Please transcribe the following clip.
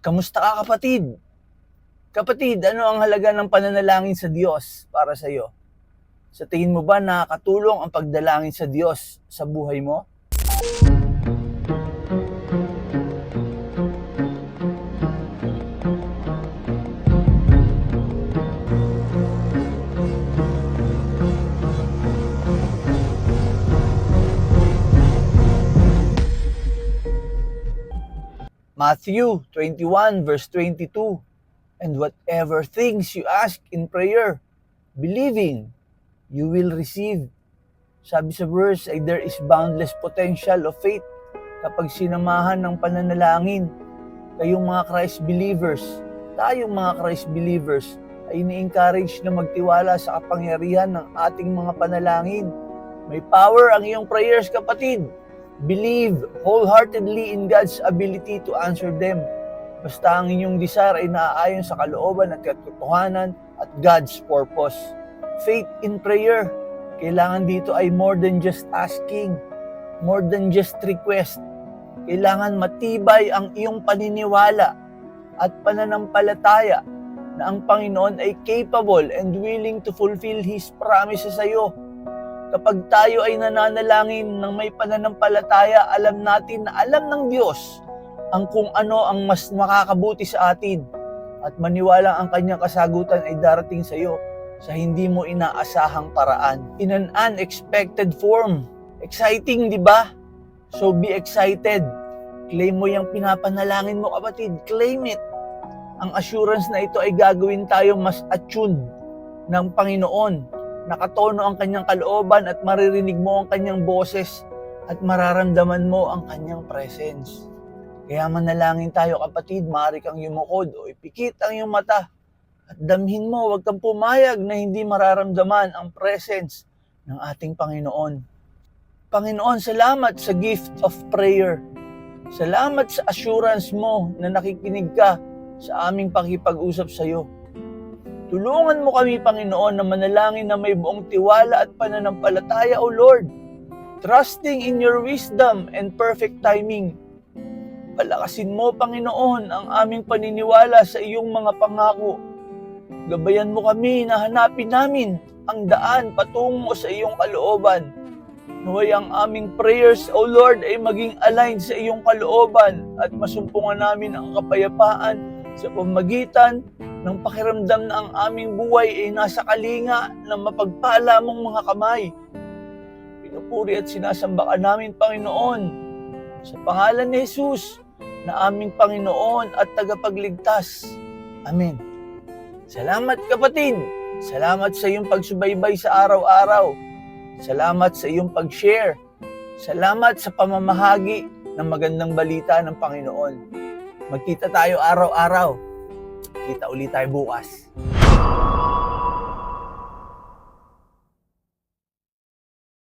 Kamusta ka kapatid? Kapatid, ano ang halaga ng pananalangin sa Diyos para sa iyo? Sa tingin mo ba nakakatulong ang pagdalangin sa Diyos sa buhay mo? Matthew 21 verse 22 And whatever things you ask in prayer, believing, you will receive. Sabi sa verse ay there is boundless potential of faith kapag sinamahan ng pananalangin. Kayong mga Christ believers, tayong mga Christ believers, ay ini-encourage na magtiwala sa kapangyarihan ng ating mga panalangin. May power ang iyong prayers, kapatid. Believe wholeheartedly in God's ability to answer them. Basta ang inyong desire ay naaayon sa kalooban at katotohanan at God's purpose. Faith in prayer, kailangan dito ay more than just asking, more than just request. Kailangan matibay ang iyong paniniwala at pananampalataya na ang Panginoon ay capable and willing to fulfill His promises sa iyo. Kapag tayo ay nananalangin ng may pananampalataya, alam natin na alam ng Diyos ang kung ano ang mas makakabuti sa atin at maniwala ang kanyang kasagutan ay darating sa iyo sa hindi mo inaasahang paraan. In an unexpected form. Exciting, di ba? So be excited. Claim mo yung pinapanalangin mo, kapatid. Claim it. Ang assurance na ito ay gagawin tayo mas attuned ng Panginoon. Nakatono ang kanyang kalooban at maririnig mo ang kanyang boses at mararamdaman mo ang kanyang presence. Kaya manalangin tayo kapatid, maaari kang yumukod o ipikit ang iyong mata at damhin mo, huwag kang pumayag na hindi mararamdaman ang presence ng ating Panginoon. Panginoon, salamat sa gift of prayer. Salamat sa assurance mo na nakikinig ka sa aming pakipag-usap sa iyo. Tulungan mo kami, Panginoon, na manalangin na may buong tiwala at pananampalataya, O Lord. Trusting in your wisdom and perfect timing. Palakasin mo, Panginoon, ang aming paniniwala sa iyong mga pangako. Gabayan mo kami na hanapin namin ang daan patungo sa iyong kalooban. Naway ang aming prayers, O Lord, ay maging aligned sa iyong kalooban at masumpungan namin ang kapayapaan sa pamagitan ng pakiramdam na ang aming buhay ay nasa kalinga ng mapagpala mong mga kamay. Pinupuri at sinasamba ka namin, Panginoon, sa pangalan ni Jesus na aming Panginoon at tagapagligtas. Amen. Salamat kapatid. Salamat sa iyong pagsubaybay sa araw-araw. Salamat sa iyong pag-share. Salamat sa pamamahagi ng magandang balita ng Panginoon. Magkita tayo araw-araw. Kita ulit tayo bukas.